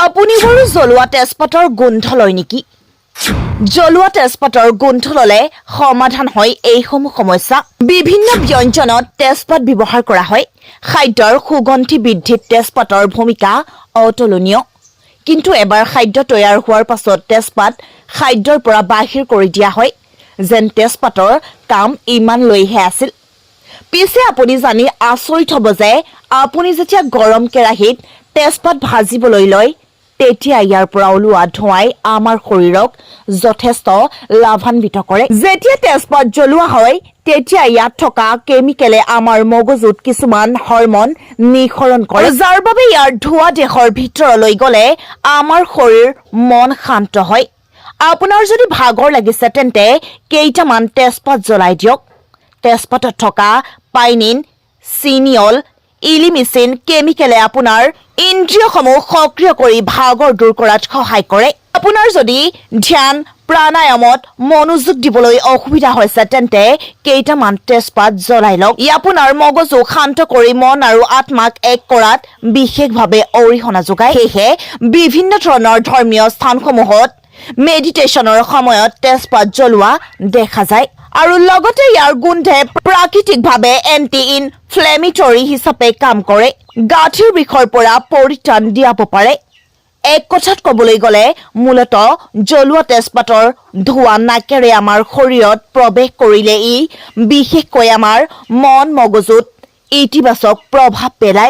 আপুনি বাৰু জ্বলোৱা তেজপাতৰ গোন্ধ লয় নেকি? জ্বলোৱা তেজপাতৰ গোন্ধ ললে সমাধান হয় এইসমূহ সমস্যা। বিভিন্ন ব্যঞ্জনত তেজপাত ব্যৱহাৰ কৰা হয়। খাদ্যৰ সুগন্ধি বৃদ্ধিত তেজপাতৰ ভূমিকা অতুলনীয়। কিন্তু এবাৰ খাদ্য তৈয়াৰ হোৱাৰ পাছত তেজপাত খাদ্যৰ পৰা বাহিৰ কৰি দিয়া হয় যেন তেজপাতৰ কাম ইমান লৈহে আছিল। পিছে আপুনি জানি আচৰিত হ'ব যে আপুনি যেতিয়া গৰম কেৰাহীত তেজপাত ভাজিবলৈ লয় তেতিয়া ইয়াৰ পৰা ওলোৱা ধোঁৱাই আমাৰ শৰীৰক যথেষ্ট লাভান্বিত কৰে। যেতিয়া তেজপাত জ্বলোৱা হয়, তেতিয়া ইয়াত থকা কেমিকেলে আমাৰ মগজুত কিছুমান হৰমন নিঃসৰণ কৰে। যাৰ বাবে ইয়াৰ ধোঁৱা দেহৰ ভিতৰলৈ গ'লে আমাৰ শৰীৰ মন শান্ত হয়। আপোনাৰ যদি ভাগৰ লাগিছে তেন্তে কেইটামান তেজপাত জ্বলাই দিয়ক। তেজপাতত থকা পাইনিন, চিনিয়ল ইলিমিচিন কেমিকেলে আপোনাৰ ইন্দ্ৰিয়সমূহ সক্ৰিয় কৰি ভাগৰ দূৰ কৰাত সহায় কৰে। আপোনাৰ যদি ধ্যান প্ৰাণায়ামত মনোযোগ দিবলৈ অসুবিধা হৈছে তেন্তে কেইটামান তেজপাত জ্বলাই লওক। ই আপোনাৰ মগজু শান্ত কৰি মন আৰু আত্মাক এক কৰাত বিশেষভাৱে অৰিহণা যোগায়। সেয়েহে বিভিন্ন ধৰণৰ ধৰ্মীয় স্থানসমূহত মেডিটেশ্যনৰ সময়ত তেজপাত জ্বলোৱা দেখা যায় আৰু লগতে ইয়াৰ গোন্ধে প্ৰাকৃতিকভাৱে এণ্টি ইনফ্লেমেটৰী হিচাপে কাম কৰে। গাঁঠিৰ বিষৰ পৰা পৰিত্ৰাণ দিয়াব পাৰে। এক কথাত ক'বলৈ গ'লে মূলত জ্বলোৱা তেজপাতৰ ধোঁৱা নাকেৰে আমাৰ শৰীৰত প্ৰৱেশ কৰিলে ই বিশেষকৈ আমাৰ মন মগজুত ইতিবাচক প্ৰভাৱ পেলায়।